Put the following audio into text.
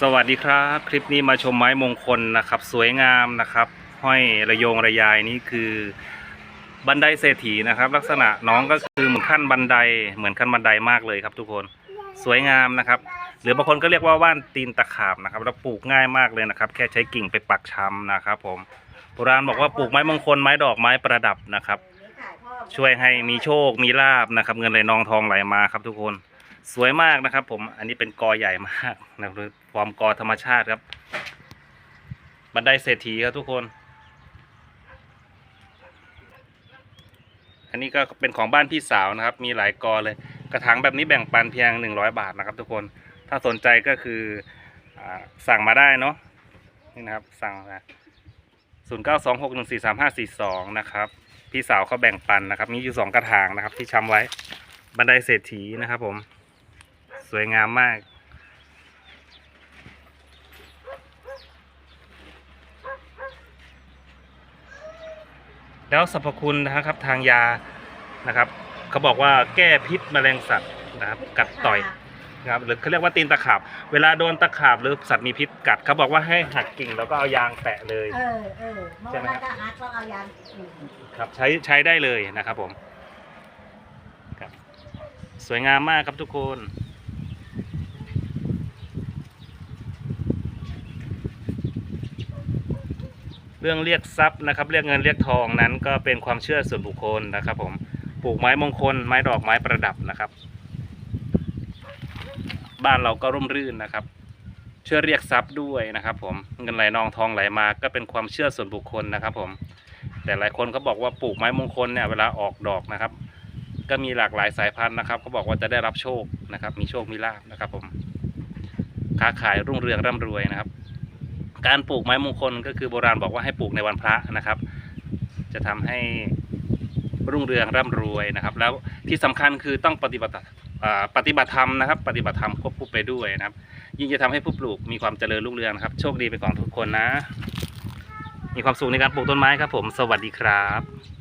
สวัสดีครับ คลิปนี้มาชมไม้มงคลนะครับ สวยงามนะครับ ห้อยระยงระยายนี่คือบันไดเศรษฐีนะครับ ลักษณะน้องก็คือเหมือนขั้นบันไดเหมือนขั้นบันไดมากเลยครับ ทุกคนสวยงามนะครับ หรือบางคนก็เรียกว่าว่านตีนตะขาบนะครับแล้วปลูกง่ายมากเลยนะครับ แค่ใช้กิ่งไปปักชำนะครับ ผมโบราณบอกว่าปลูกไม้มงคลไม้ดอกไม้ประดับนะครับ ช่วยให้มีโชคมีลาบนะครับ เงินไหลนองทองไหลมาครับทุกคน สวยมากนะครับ ผมอันนี้เป็นกอใหญ่มากนะครับฟอร์มกอธรรมชาติครับ บันไดเศรษฐีครับทุกคน อันนี้ก็เป็นของบ้านพี่สาวนะครับ มีหลายกอเลย กระถางแบบนี้แบ่งปันเพียง 100 บาทนะครับ ทุกคนถ้าสนใจก็คืออสั่งมาได้เนาะนี่นะครับสั่งนะศูนย์เก้าสองหกหนึ่งสี่สามห้าสี่สองนะครับ พี่สาวเขาแบ่งปันนะครับ มีอยู่สองกระถางนะครับ ที่ชำไว้บันไดเศรษฐีนะครับผม วยงามมากแล้วสรรพคุณนะครับทางยานะครับเขาบอกว่าแก้พิษแมลงสัตว์นะครับกัดต่อยนะครับหรือเขาเรียกว่าตีนตะขาบ เวลาโดนตะขาบหรือสัตว์มีพิษกัดเขาบอกว่าให้หักกิ่งแล้วก็เอายางแปะเลยเออเออเมื่อใช่ไหมวานครับก็ฮัทก็เอายางอืมครับใช้ใช้ได้เลยนะครับผมครับสวยงามมากครับทุกคน เรื่องเรียกทรัพย์นะครับ เรียกเงินเรียกทองนั้น ก็เป็นความเชื่อส่วนบุคคลนะครับผมปลูกไม้มงคล ไม้ดอกไม้ประดับนะครับ บ้านเราก็ร่มรื่นนะครับ เชื่อเรียกทรัพย์ด้วยนะครับผมเงินไหลนองทองไหลมาก็เป็นความเชื่อส่วนบุคคลนะครับผมแต่หลายคนเขาบอกว่าปลูกไม้มงคลเนี่ยเวลาออกดอกนะครับ ก็มีหลากหลายสายพันธุ์นะครับเขาบอกว่าจะได้รับโชคนะครับ มีโชคมีลาภนะครับผมค้าขายรุ่งเรืองร่ำรวยนะครับ การปลูกไม้มงคลก็คือโบราณบอกว่าให้ปลูกในวันพระนะครับ จะทำให้รุ่งเรืองร่ำรวยนะครับ แล้วที่สำคัญคือต้องปฏิบัติปฏิบัติธรรมนะครับ ปฏิบัติธรรมควบคู่ไปด้วยนะครับ ยิ่งจะทำให้ผู้ปลูกมีความเจริญรุ่งเรืองครับ โชคดีไปก่องทุกคนนะ มีความสุขในการปลูกต้นไม้ครับผม สวัสดีครับ